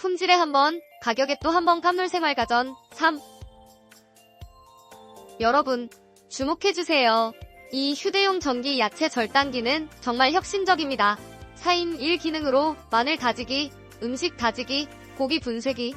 품질에 한번, 가격에 또 한번 깜놀 생활가전 3. 여러분, 주목해주세요. 이 휴대용 전기 야채 절단기는 정말 혁신적입니다. 4인 1 기능으로 마늘 다지기, 음식 다지기, 고기 분쇄기,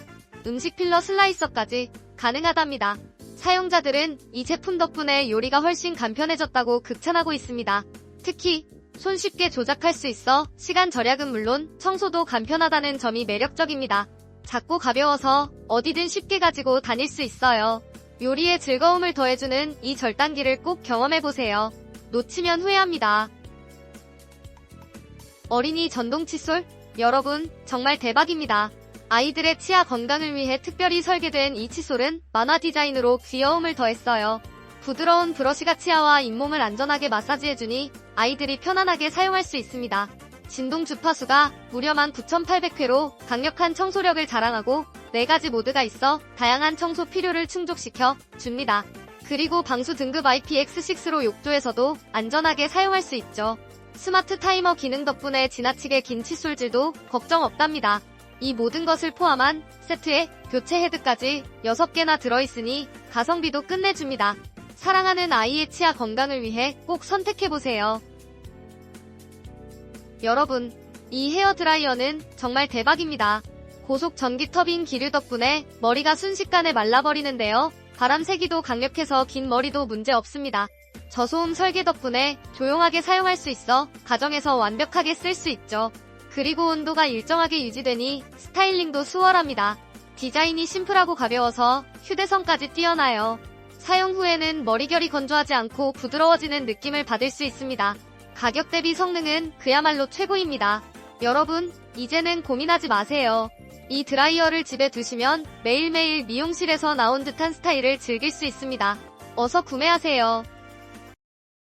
음식 필러 슬라이서까지 가능하답니다. 사용자들은 이 제품 덕분에 요리가 훨씬 간편해졌다고 극찬하고 있습니다. 특히 손쉽게 조작할 수 있어 시간 절약은 물론 청소도 간편하다는 점이 매력적입니다. 작고 가벼워서 어디든 쉽게 가지고 다닐 수 있어요. 요리에 즐거움을 더해주는 이 절단기를 꼭 경험해보세요. 놓치면 후회합니다. 어린이 전동 칫솔? 여러분, 정말 대박입니다. 아이들의 치아 건강을 위해 특별히 설계된 이 칫솔은 만화 디자인으로 귀여움을 더했어요. 부드러운 브러쉬가 치아와 잇몸을 안전하게 마사지해주니 아이들이 편안하게 사용할 수 있습니다. 진동 주파수가 무려 19,800회로 강력한 청소력을 자랑하고 4가지 모드가 있어 다양한 청소 필요를 충족시켜 줍니다. 그리고 방수 등급 IPX6로 욕조에서도 안전하게 사용할 수 있죠. 스마트 타이머 기능 덕분에 지나치게 긴 칫솔질도 걱정 없답니다. 이 모든 것을 포함한 세트에 교체 헤드까지 6개나 들어있으니 가성비도 끝내줍니다. 사랑하는 아이의 치아 건강을 위해 꼭 선택해보세요. 여러분, 이 헤어 드라이어는 정말 대박입니다. 고속 전기 터빈 기류 덕분에 머리가 순식간에 말라버리는데요. 바람 세기도 강력해서 긴 머리도 문제 없습니다. 저소음 설계 덕분에 조용하게 사용할 수 있어 가정에서 완벽하게 쓸 수 있죠. 그리고 온도가 일정하게 유지되니 스타일링도 수월합니다. 디자인이 심플하고 가벼워서 휴대성까지 뛰어나요. 사용 후에는 머리결이 건조하지 않고 부드러워지는 느낌을 받을 수 있습니다. 가격 대비 성능은 그야말로 최고입니다. 여러분, 이제는 고민하지 마세요. 이 드라이어를 집에 두시면 매일매일 미용실에서 나온 듯한 스타일을 즐길 수 있습니다. 어서 구매하세요.